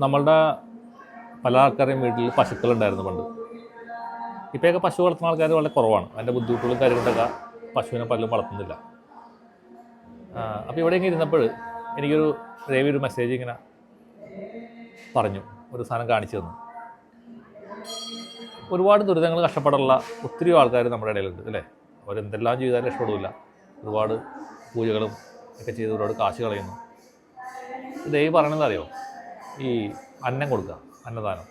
നമ്മളുടെ പല ആൾക്കാരുടെയും വീട്ടിൽ പശുക്കളുണ്ടായിരുന്നു പണ്ട്. ഇപ്പോഴൊക്കെ പശു വളർത്തുന്ന ആൾക്കാർ വളരെ കുറവാണ്. അതിന്റെ ബുദ്ധിമുട്ടുകളും കാര്യങ്ങളൊക്കെ പശുവിനെ പലരും വളർത്തുന്നില്ല. അപ്പോൾ ഇവിടെ ഇങ്ങനെ ഇരുന്നപ്പോൾ എനിക്കൊരു രവി ഒരു മെസ്സേജ് ഇങ്ങനെ പറഞ്ഞു. ഒരു സാധനം കാണിച്ചു തന്നു. ഒരുപാട് ദുരിതങ്ങൾ കഷ്ടപ്പെടാനുള്ള ഒത്തിരി ആൾക്കാർ നമ്മുടെ ഇടയിലുണ്ട് അല്ലേ? അവരെന്തെല്ലാം ചെയ്താലും രക്ഷപ്പെടില്ല ഒരുപാട് പൂജകളും ഒക്കെ ചെയ്ത് ഒരുപാട് കാശ് കളയുന്നു. ദൈവം പറയണത് അറിയോ? ഈ അന്നം കൊടുക്കുക അന്നദാനം.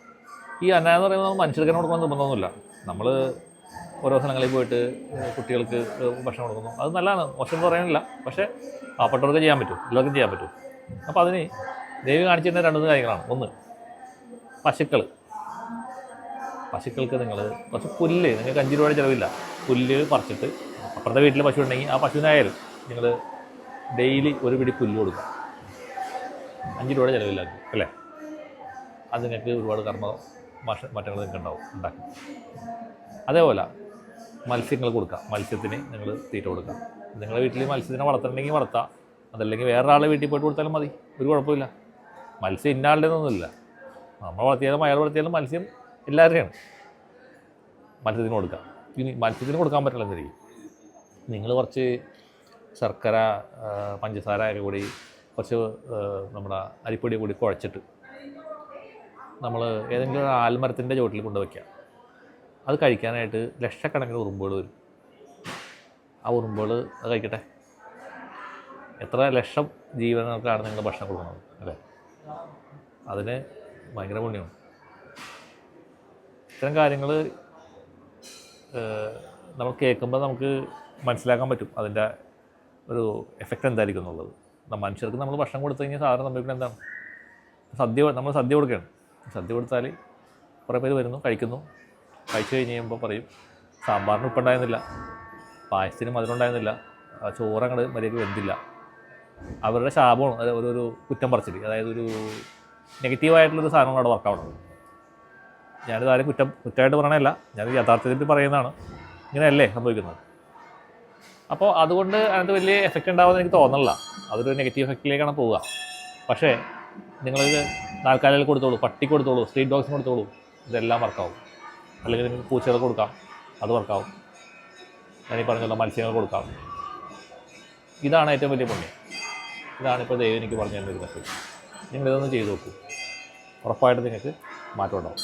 ഈ അന്നം എന്ന് പറയുന്നത് നമ്മൾ മനുഷ്യർക്ക് തന്നെ കൊടുക്കണം നിർബന്ധമൊന്നുമില്ല. നമ്മൾ ഓരോ സ്ഥലങ്ങളിൽ പോയിട്ട് കുട്ടികൾക്ക് ഭക്ഷണം കൊടുക്കുന്നു. അത് നല്ലതാണ്. മോശം എന്ന് പറയാനില്ല. പക്ഷേ പാവപ്പെട്ടവർക്ക് ചെയ്യാൻ പറ്റും. എല്ലാവർക്കും ചെയ്യാൻ പറ്റും. അപ്പോൾ അതിന് ദൈവം കാണിച്ചിരുന്ന രണ്ട് കാര്യങ്ങളാണ്. ഒന്ന് പശുക്കൾ. പശുക്കൾക്ക് നിങ്ങൾ കുറച്ച് പുല്ല് നിങ്ങൾക്ക് അഞ്ച് രൂപയുടെ ചിലവില്ല. പുല്ല് പറിച്ചിട്ട് അപ്പുറത്തെ വീട്ടിൽ പശു ഉണ്ടെങ്കിൽ ആ പശുവിനായാലും നിങ്ങൾ ഡെയിലി ഒരു പിടി പുല്ല് കൊടുക്കുക. അഞ്ച് രൂപയുടെ ചിലവില്ലാക്കി അല്ലേ? അത് നിങ്ങൾക്ക് ഒരുപാട് കർമ്മ മാഷ മാറ്റങ്ങൾ നിങ്ങൾക്ക് ഉണ്ടാവും ഉണ്ടാക്കും. അതേപോലെ മത്സ്യങ്ങൾ കൊടുക്കുക മത്സ്യത്തിന് നിങ്ങൾ തീറ്റ കൊടുക്കുക നിങ്ങളുടെ വീട്ടിൽ മത്സ്യത്തിനെ വളർത്തണമെങ്കിൽ വളർത്താം. അതല്ലെങ്കിൽ വേറെ ആളുടെ വീട്ടിൽ പോയിട്ട് കൊടുത്താലും മതി. ഒരു കുഴപ്പമില്ല. മത്സ്യം ഇന്നാളുടെ ഒന്നുമില്ല. നമ്മൾ വളർത്തിയാലും അയാൾ വളർത്തിയാലും മത്സ്യം എല്ലാവരുടെയാണ്. മത്സ്യത്തിന് കൊടുക്കുക ഇനി മത്സ്യത്തിന് കൊടുക്കാൻ പറ്റില്ല എന്തായിരിക്കും നിങ്ങൾ കുറച്ച് ശർക്കര പഞ്ചസാര ഒക്കെ കൂടി കുറച്ച് നമ്മുടെ അരിപ്പൊടി കൂടി കുഴച്ചിട്ട് നമ്മൾ ഏതെങ്കിലും ഒരു ആൽമരത്തിന്റെ ചുവട്ടിൽ കൊണ്ടുവയ്ക്കുക അത് കഴിക്കാനായിട്ട് ലക്ഷക്കണക്കിന് ഉറുമ്പുകൾ വരും. ആ ഉറുമ്പുകൾ അത് കഴിക്കട്ടെ. എത്ര ലക്ഷം ജീവനക്കാണ് നിങ്ങൾ ഭക്ഷണം കൊടുക്കുന്നത് അല്ലേ? അതിന് ഭയങ്കര പുണ്യമാണ്. ഇത്തരം കാര്യങ്ങൾ നമ്മൾ കേൾക്കുമ്പോൾ നമുക്ക് മനസ്സിലാക്കാൻ പറ്റും അതിന്റെ ഒരു എഫക്റ്റ് എന്തായിരിക്കും എന്നുള്ളത്. മനുഷ്യർക്ക് നമ്മൾ ഭക്ഷണം കൊടുത്തു കഴിഞ്ഞാൽ സാധാരണ സംഭവിക്കുന്നത് എന്താണ്? സദ്യ നമ്മൾ സദ്യ കൊടുക്കുകയാണ്. സദ്യ കൊടുത്താൽ കുറേ പേര് വരുന്നു കഴിക്കുന്നു. കഴിച്ചു കഴിഞ്ഞ് കഴിയുമ്പോൾ പറയും സാമ്പാറിന് ഉപ്പുണ്ടായിരുന്നില്ല. പായസത്തിന് മധുരം ഉണ്ടായിരുന്നില്ല ചോറങ്ങൾ മര്യാദയ്ക്ക് വെന്തില്ല. അവരുടെ ശാപമാണ്. ഒരു ഒരു കുറ്റം പറച്ചിൽ അതായത് ഒരു നെഗറ്റീവായിട്ടുള്ളൊരു സാധനമാണ് അവിടെ വർക്കാവുന്നത് ഞാനിത് ആരും കുറ്റം കുറ്റമായിട്ട് പറയണല്ല ഞാൻ യഥാർത്ഥത്തിൽ പറയുന്നതാണ്. ഇങ്ങനെയല്ലേ സംഭവിക്കുന്നത്? അപ്പോൾ അതുകൊണ്ട് അതിനകത്ത് വലിയ എഫക്റ്റ് ഉണ്ടാവുമെന്ന് എനിക്ക് തോന്നണില്ല അതൊരു നെഗറ്റീവ് എഫക്റ്റിലേക്കാണ് പോവുക. പക്ഷേ നിങ്ങൾ നാൽക്കാലികൾ കൊടുത്തോളൂ പട്ടി കൊടുത്തോളൂ സ്ട്രീറ്റ് ഡോഗ്സിന് കൊടുത്തോളൂ ഇതെല്ലാം വർക്കാവും അല്ലെങ്കിൽ നിങ്ങൾക്ക് പൂച്ചകൾ കൊടുക്കാം അത് വർക്കാവും ഞാൻ ഈ പറഞ്ഞല്ലോ മത്സ്യങ്ങൾ കൊടുക്കാം. ഇതാണ് ഏറ്റവും വലിയ പുണ്യം. ഇതാണ് ഇപ്പോൾ ദൈവം എനിക്ക് പറഞ്ഞു തന്നെ ഒരു മെസ്സേജ് നിങ്ങളിതൊന്ന് ചെയ്തു നോക്കൂ. ഉറപ്പായിട്ട് നിങ്ങൾക്ക് മാറ്റം ഉണ്ടാവും.